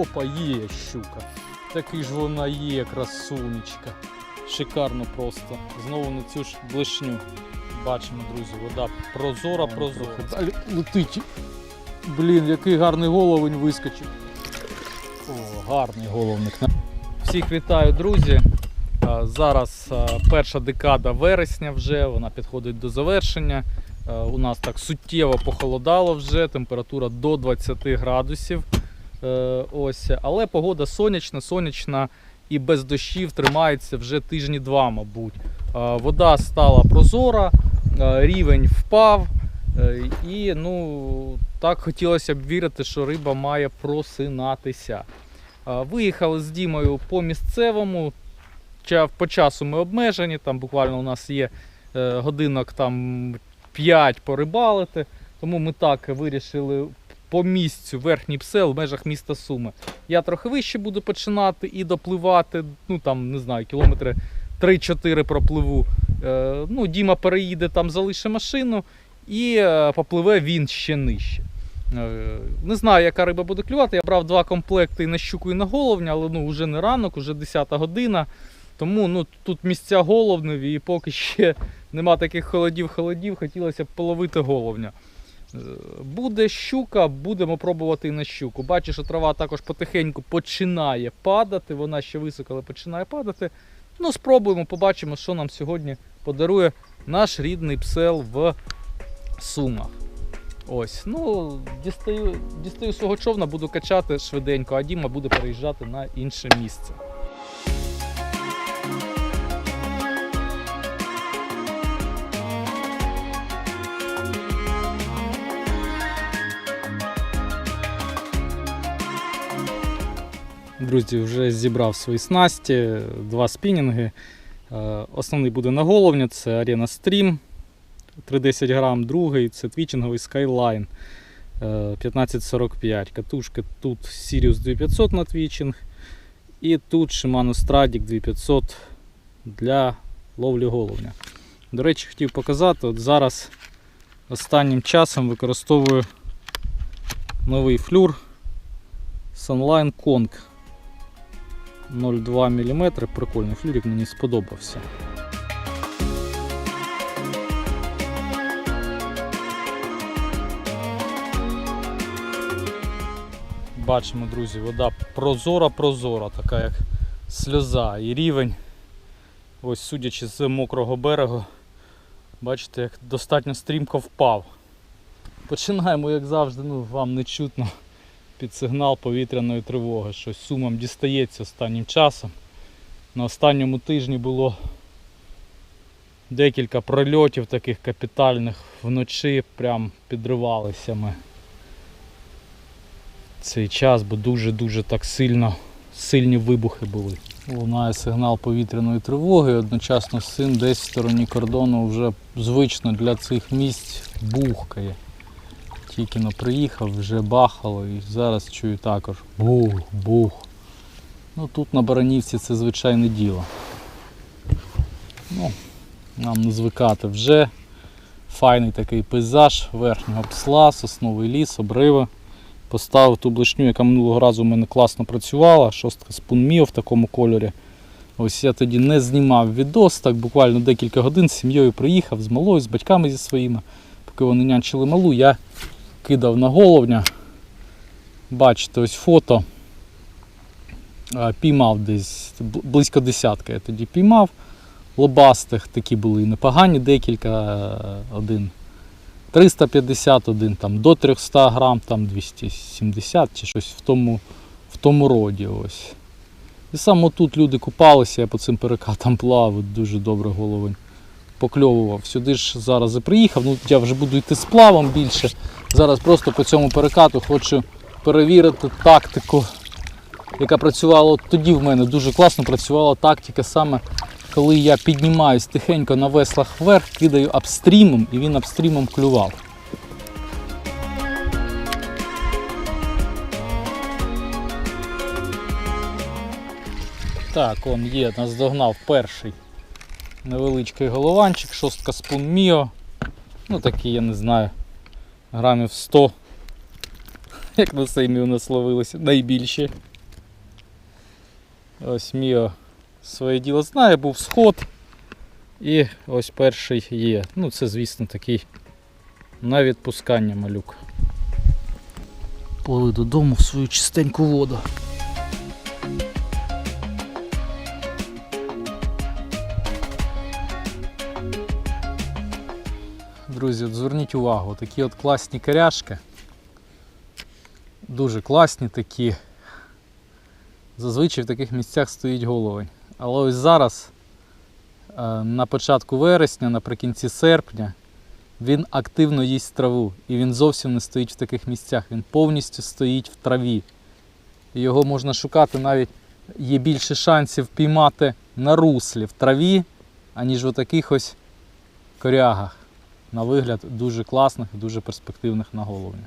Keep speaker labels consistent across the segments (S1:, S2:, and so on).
S1: Опа, є щука. Такий ж вона є, красунечка. Шикарно просто. Знову на цю ж блишню. Бачимо, друзі, вода прозора, прозора. Далі летить. Блін, який гарний головень вискочив. О, гарний головник. Всіх вітаю, друзі. Зараз перша декада вересня вже, вона підходить до завершення. У нас так суттєво похолодало вже, температура до 20 градусів. Е, Ось. Але погода сонячна, сонячна і без дощів тримається вже тижні два, мабуть. Вода стала прозора, рівень впав. е, І ну, так хотілося б вірити, що риба має просинатися. Виїхали з Дімою по місцевому. По часу ми обмежені, там буквально у нас є е, годинок там 5 порибалити. Тому ми так вирішили по місцю верхній псел в межах міста Суми. Я трохи вище буду починати і допливати, ну там, не знаю, кілометри 3-4 пропливу. Е, ну, Діма переїде, там залише машину і е, попливе він ще нижче. Е, Не знаю, яка риба буде клювати. Я брав два комплекти і на щуку, і на головня, але ну, вже не ранок, вже 10 година. Тому ну, тут місця головневі і поки ще нема таких холодів-холодів, хотілося б половити головня. Буде щука, будемо пробувати і на щуку. Бачу, що трава також потихеньку починає падати. Вона ще високо, але починає падати. Ну, спробуємо, побачимо, що нам сьогодні подарує наш рідний псел в Сумах. Ось, ну, дістаю, дістаю свого човна, буду качати швиденько, а Діма буде переїжджати на інше місце. Друзі, вже зібрав свої снасті, два спінінги. Е, Основний буде на головня, це Arena Stream 310 грам, другий це твічинговий Skyline е, 1545. Катушка тут Sirius 2500 на твічинг. І тут Shimano Stradic 2500 для ловлі головня. До речі, хотів показати, от зараз останнім часом використовую новий флюр Sunline Kong 0,2 мм. Прикольний флюрик, мені сподобався. Бачимо, друзі, вода прозора-прозора, така як сльоза. І рівень, ось судячи з мокрого берегу, бачите, як достатньо стрімко впав. Починаємо, як завжди, ну вам не чутно під сигнал повітряної тривоги. Щось сумам дістається останнім часом. На останньому тижні було декілька прольотів таких капітальних вночі, прям підривалися ми цей час, бо дуже-дуже так сильно сильні вибухи були. Лунає сигнал повітряної тривоги, одночасно син десь в стороні кордону вже звично для цих місць бухкає. Тільки но приїхав, вже бахало і зараз чую також бух, бух. Ну тут на Баранівці це звичайне діло. Ну, нам не звикати вже. Файний такий пейзаж верхнього псла, сосновий ліс, обриви. Поставив ту блишню, яка минулого разу у мене класно працювала, шостка спун Міо в такому кольорі. Ось я тоді не знімав відос, так буквально декілька годин з сім'єю приїхав, з малою, з батьками зі своїми. Поки вони нянчили малу, я кидав на головня. Бачите, ось фото. Піймав десь близько десятка. Я тоді піймав. Лобастих такі були непогані, декілька, е, один 351 там, до 300 грам, там 270 чи щось в тому, в тому роді. ось. І саме тут люди купалися, я по цим перекатам плавав, дуже добре головень покльовував. Сюди ж зараз і приїхав, ну я вже буду йти з плавом більше. Зараз просто по цьому перекату хочу перевірити тактику, яка працювала от тоді в мене. Дуже класно працювала тактика саме, коли я піднімаюсь тихенько на веслах вверх, кидаю апстрімом і він апстрімом клював. Так, он є, наздогнав перший невеличкий голованчик, шостка спун Міо. Ну такий, я не знаю, грамів 100. Як на цей міо насловилося, найбільші. Ось Міо своє діло знає, був сход. І ось перший є. Ну це, звісно, такий на відпускання малюк. Пливи додому в свою чистеньку воду. Друзі, от зверніть увагу, такі от класні коряшки. Дуже класні такі. Зазвичай в таких місцях стоїть головень. Але ось зараз, е, на початку вересня, наприкінці серпня, він активно їсть траву. І він зовсім не стоїть в таких місцях. Він повністю стоїть в траві. Його можна шукати навіть є більше шансів піймати на руслі в траві, аніж в таких ось корягах. На вигляд дуже класних, дуже перспективних на головня.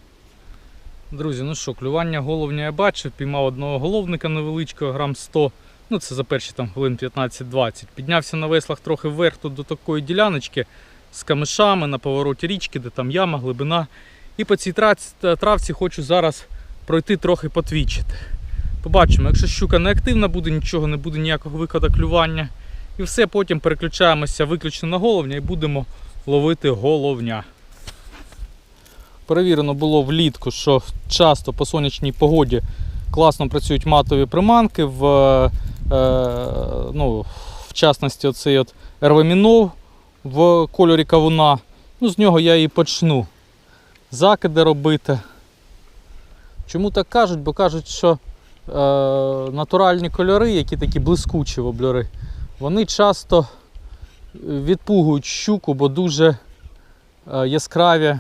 S1: Друзі, ну що, клювання головня я бачив, піймав одного головника невеличкого, грам 100. Ну це за перші там хвилин 15-20. Піднявся на веслах трохи вверх тут до такої діляночки з камишами на повороті річки, де там яма, глибина. І по цій травці хочу зараз пройти трохи потвічити. Побачимо, якщо щука не активна буде, нічого не буде ніякого виходу клювання. І все, потім переключаємося виключно на головня і будемо ловити головня. Перевірено було влітку, що часто по сонячній погоді класно працюють матові приманки. В, е, ну, в частності оцей от ервамінов в кольорі кавуна. Ну, з нього я і почну закиди робити. Чому так кажуть? Бо кажуть, що е, натуральні кольори, які такі блискучі воблери, вони часто відпугують щуку, бо дуже е, яскраві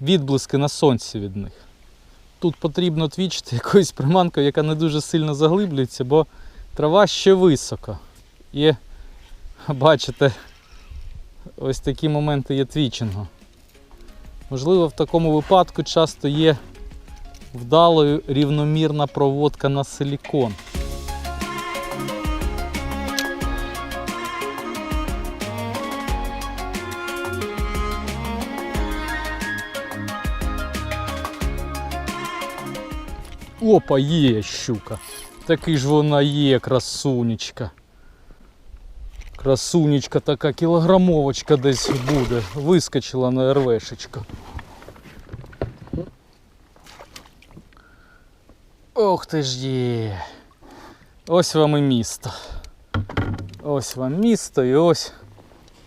S1: відблиски на сонці від них. Тут потрібно твічити якоюсь приманкою, яка не дуже сильно заглиблюється, бо трава ще високо. І бачите, ось такі моменти є твічингу. Можливо, в такому випадку часто є вдалою рівномірна проводка на силікон. Опа, є щука. Такий ж вона є, красунечка. Красунечка така кілограмовочка десь буде. Вискочила на РВшечку. Ох ти ж є. Ось вам і місто. Ось вам місто і ось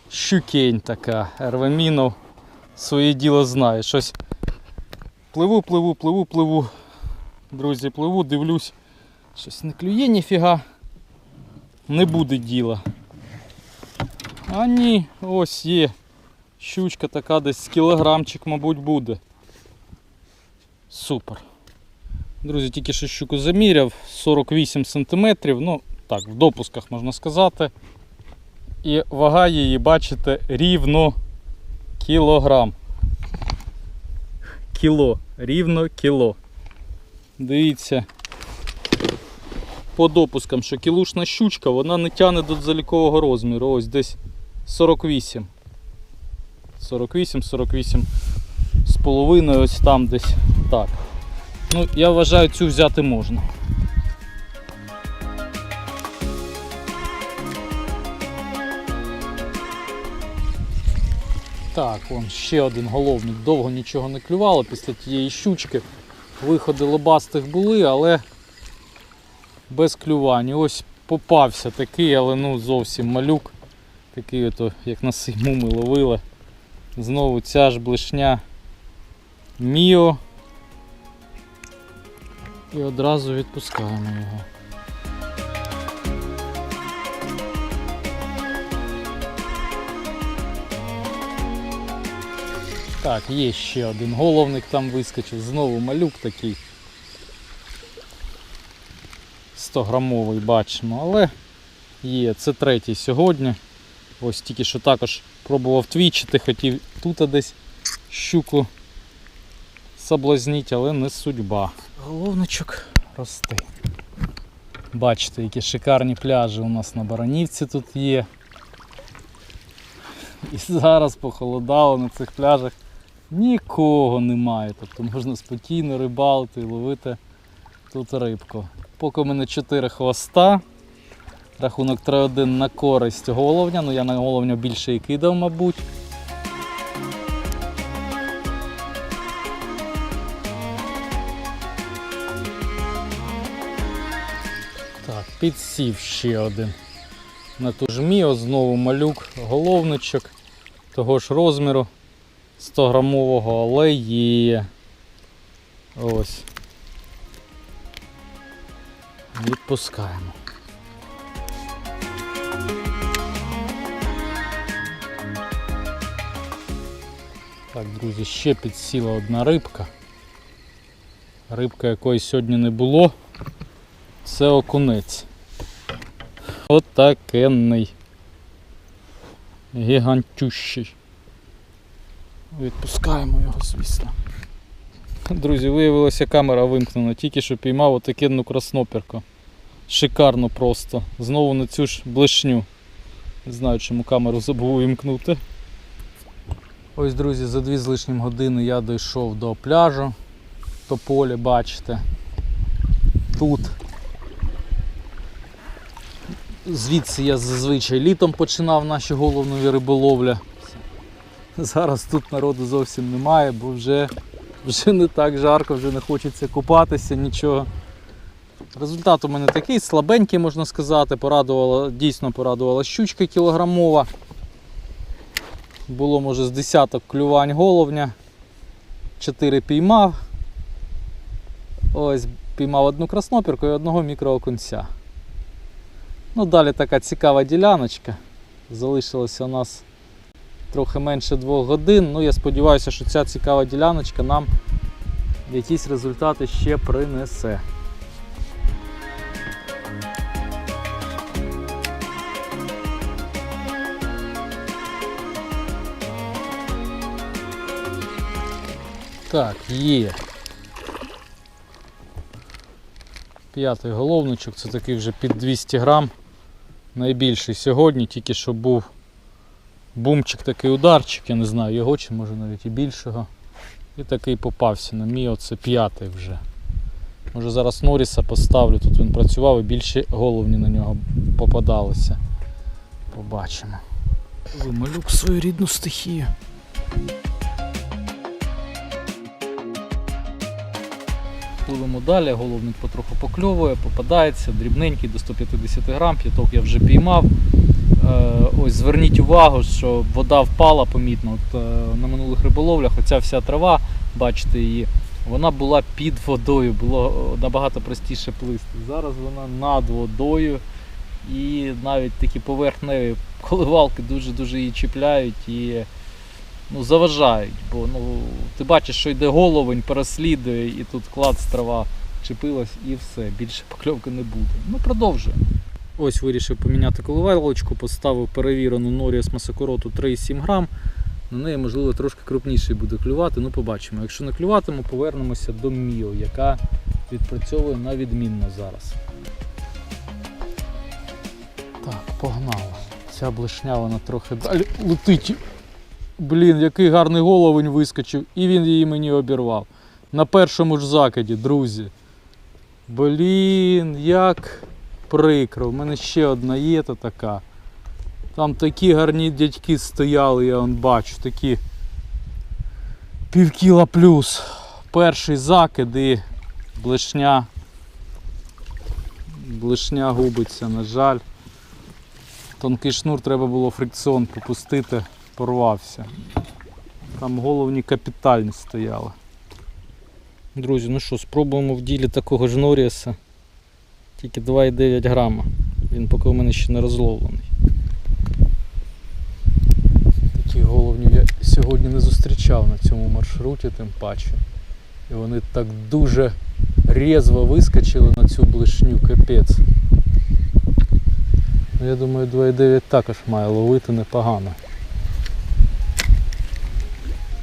S1: щукень така. Ервамінов своє діло знає. Щось пливу, пливу, пливу, пливу. Друзі, пливу, дивлюсь. Щось не клює ніфіга. Не буде діла. А ні, ось є. Щучка така десь кілограмчик, мабуть, буде. Супер. Друзі, тільки що щуку заміряв 48 см, ну так, в допусках можна сказати. І вага її, бачите, рівно кілограм. Кіло, рівно кіло. Дивіться. По допускам, що кілушна щучка, вона не тягне до залікового розміру. Ось десь 48. 48-48 з половиною, ось там десь так. Ну, я вважаю, цю взяти можна. Так, вон ще один головник. Довго нічого не клювало після тієї щучки. Виходи лобастих були, але без клювань. Ось попався такий, але ну зовсім малюк. Такий ото, як на сейму ми ловили. Знову ця ж блишня Міо. І одразу відпускаємо його. Так, є ще один головник там вискочив, знову малюк такий. 100 грамовий бачимо, але є, це третій сьогодні. Ось тільки що також пробував твічити, хотів тут десь щуку соблазніть, але не судьба. Головничок росте. Бачите, які шикарні пляжі у нас на Баранівці тут є. І зараз похолодало на цих пляжах. Нікого немає. Тобто можна спокійно рибалити і ловити тут рибку. Поки в мене 4 хвоста. Рахунок 3-1 на користь головня. Ну я на головня більше і кидав, мабуть. Підсів ще один. На ту ж міо знову малюк, головничок того ж розміру 100 грамового, але є. Ось. Відпускаємо. Так, друзі, ще підсіла одна рибка. Рибка якої сьогодні не було. Це окунець. Отакенний. Гігантющий. Відпускаємо його, звісно. Друзі, виявилося камера вимкнена, тільки що піймав отакенну красноперку. Шикарно просто. Знову на цю ж блешню. Не знаю, чому камеру забув вимкнути. Ось, друзі, за дві з лишнім години я дійшов до пляжу. То поле, бачите. Тут. Звідси я зазвичай літом починав наші головнові риболовлі. Зараз тут народу зовсім немає, бо вже, вже не так жарко, вже не хочеться купатися, нічого. Результат у мене такий слабенький, можна сказати. Порадувала, дійсно порадувала щучка кілограмова. Було, може, з десяток клювань головня. Чотири піймав. Ось піймав одну краснопірку і одного мікроокунця. Ну, далі така цікава діляночка. Залишилося у нас трохи менше двох годин. Ну, я сподіваюся, що ця цікава діляночка нам якісь результати ще принесе. Так, є. П'ятий головничок, це такий вже під 200 грам. Найбільший сьогодні, тільки що був бумчик такий ударчик, я не знаю його чи може навіть і більшого. І такий попався на мій, оце п'ятий вже. Може зараз Норріса поставлю, тут він працював і більше головні на нього попадалися. Побачимо. Вималюк свою рідну стихію. Пливемо далі, головник потроху покльовує, попадається, дрібненький до 150 грам, п'яток я вже піймав. Е, ось зверніть увагу, що вода впала помітно. От, е, на минулих риболовлях оця вся трава, бачите її, вона була під водою, було е, набагато простіше плисти. Зараз вона над водою і навіть такі поверхневі коливалки дуже-дуже її чіпляють і ну, заважають. Бо ну, ти бачиш, що йде головень, переслідує, і тут клад з трава чепилась і все, більше покльовки не буде. Ну, продовжуємо. Ось вирішив поміняти коливалочку, поставив перевірену Норіас масокороту 3,7 грам. На неї, можливо, трошки крупніший буде клювати, ну побачимо. Якщо не клюватиме, повернемося до Міо, яка відпрацьовує на відмінно зараз. Так, погнали. Ця блешня вона трохи далі летить. Блін, який гарний головень вискочив, і він її мені обірвав. На першому ж закиді, друзі. Блін, як прикро. У мене ще одна є та така. Там такі гарні дядьки стояли, я вон бачу, такі півкіла плюс. Перший закид і блешня. Блешня губиться, на жаль. Тонкий шнур треба було фрикціон попустити, порвався. Там головні капітальні стояли. Друзі, ну що, спробуємо в ділі такого ж Норріса. Тільки 2,9 грама. Він поки у мене ще не розловлений. Таких головнів я сьогодні не зустрічав на цьому маршруті, тим паче. І вони так дуже різво вискочили на цю блишню, капець. Ну, Я думаю, 2,9 також має ловити непогано.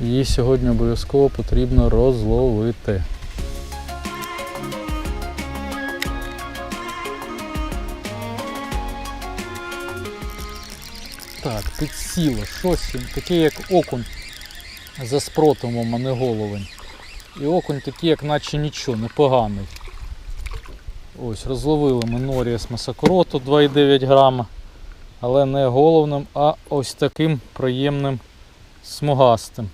S1: Її сьогодні обов'язково потрібно розловити. Підсіло щось таке як окунь за спротивом, а не головень. І окунь такий, як наче нічого, непоганий. Ось, розловили ми Норіс Масакороту 2,9 грама, але не головним, а ось таким приємним смугастим.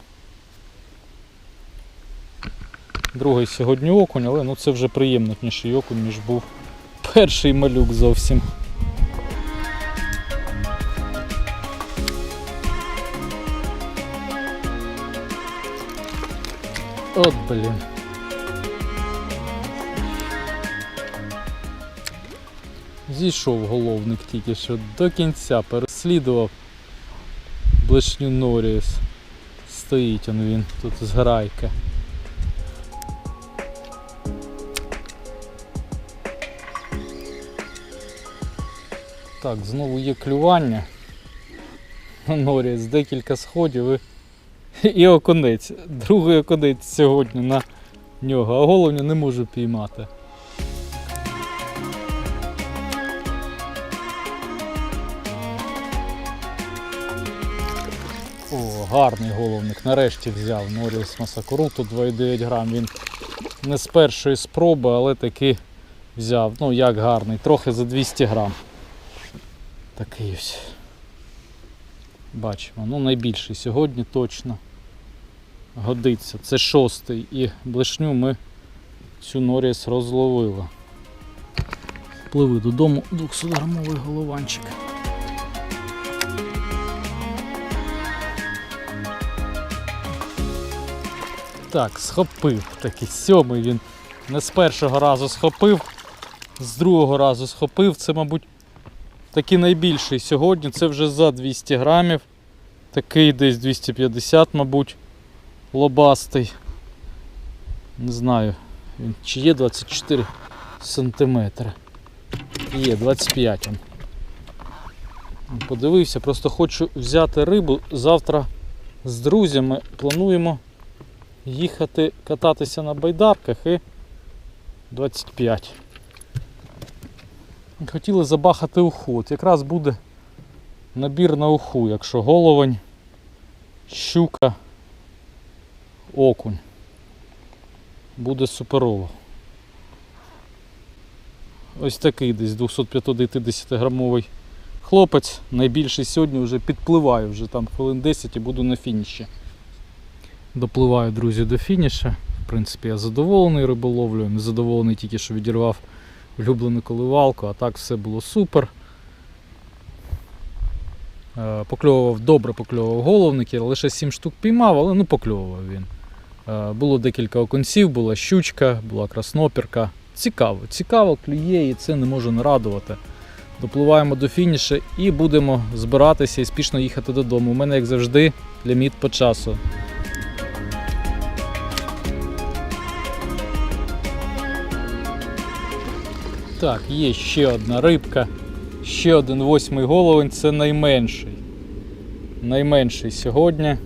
S1: Другий сьогодні окунь, але ну це вже приємніший окунь, ніж був перший малюк зовсім. От блін. Зійшов головник тільки що до кінця, переслідував блешню Норіс. Стоїть он він тут з грайка. Так, знову є клювання. Норіс декілька сходів і, і окунець. Другий окунець сьогодні на нього, а головня не можу піймати. О, гарний головник. Нарешті взяв Норіс Масакуруту 2,9 грам. Він не з першої спроби, але таки взяв. Ну як гарний, трохи за 200 грам. Такий ось. Бачимо. Ну найбільший сьогодні точно годиться. Це шостий і блешню ми цю Норіс розловили. Пливи додому 200-грамовий голованчик. Так, схопив такий сьомий він. Не з першого разу схопив, з другого разу схопив. Це, мабуть, такий найбільший сьогодні. Це вже за 200 грамів. Такий десь 250, мабуть, лобастий. Не знаю, він чи є 24 сантиметри. Є 25 він. Подивився, просто хочу взяти рибу. Завтра з друзями плануємо їхати кататися на байдарках і 25. Хотіли забахати уху. От якраз буде набір на уху, якщо головень, щука, окунь. Буде суперово. Ось такий десь 250 грамовий хлопець. Найбільший сьогодні вже підпливаю, вже там хвилин 10 і буду на фініші. Допливаю, друзі, до фініша. В принципі, я задоволений риболовлею, не задоволений тільки, що відірвав улюблену коливалку, а так все було супер. Е, Покльовував, добре покльовував головники, лише 7 штук піймав, але ну покльовував він. Е, Було декілька оконців, була щучка, була краснопірка. Цікаво, цікаво, клює і це не може не радувати. Допливаємо до фінішу і будемо збиратися і спішно їхати додому. У мене, як завжди, ліміт по часу. Так, є ще одна рибка, ще один восьмий головень, це найменший. Найменший сьогодні.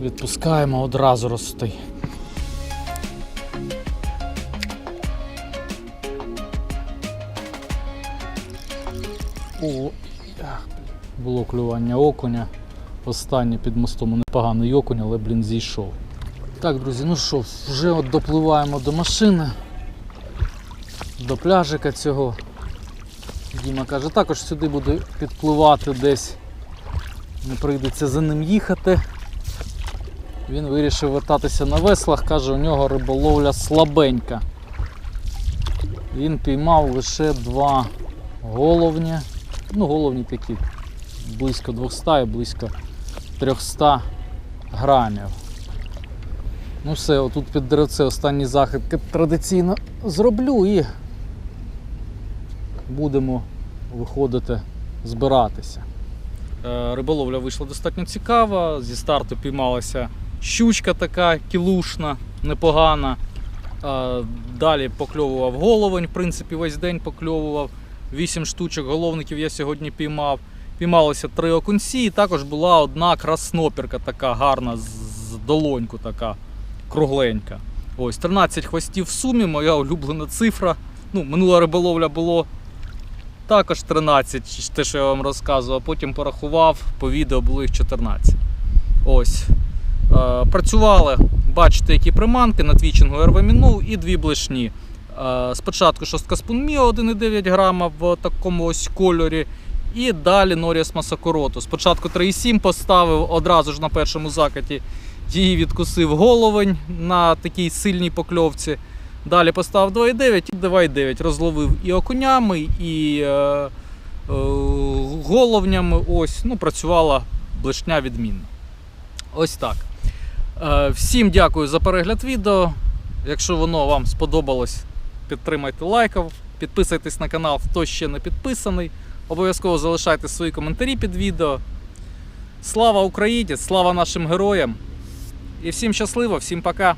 S1: Відпускаємо одразу рости. О, було клювання окуня. Останнє під мостом непоганий окунь, але, блін, зійшов. Так, друзі, ну що, вже от допливаємо до машини до пляжика цього. Діма каже, також сюди буде підпливати десь. Не прийдеться за ним їхати. Він вирішив вертатися на веслах, каже, у нього риболовля слабенька. Він піймав лише два головні. Ну, головні такі близько 200 і близько 300 грамів. Ну все, отут під деревце останній захід традиційно зроблю і будемо виходити збиратися. Е, Риболовля вийшла достатньо цікава. Зі старту піймалася щучка така кілушна, непогана. Далі покльовував головень, в принципі, весь день покльовував. Вісім штучок головників я сьогодні піймав. Піймалося три окунці, і також була одна краснопірка така гарна, з долоньку така кругленька. Ось 13 хвостів в сумі, моя улюблена цифра. Ну, минула риболовля було також 13, те, що я вам розказував, потім порахував, по відео було їх 14. Ось. Е, працювали, бачите, які приманки на твічингу РВ Міну і дві блешні. Е, Спочатку шостка спунміо 1,9 грама в такому ось кольорі. І далі Норіас Масакороту. Спочатку 3,7 поставив одразу ж на першому закаті. Її відкусив головень на такій сильній покльовці. Далі поставив 2,9 і 2,9. Розловив і окунями, і е, е, головнями. Ось, ну, працювала блешня відмінно. Ось так. Е, всім дякую за перегляд відео. Якщо воно вам сподобалось, підтримайте лайком, підписуйтесь на канал, хто ще не підписаний. Обов'язково залишайте свої коментарі під відео. Слава Україні! Слава нашим героям! І всім щасливо, всім пока!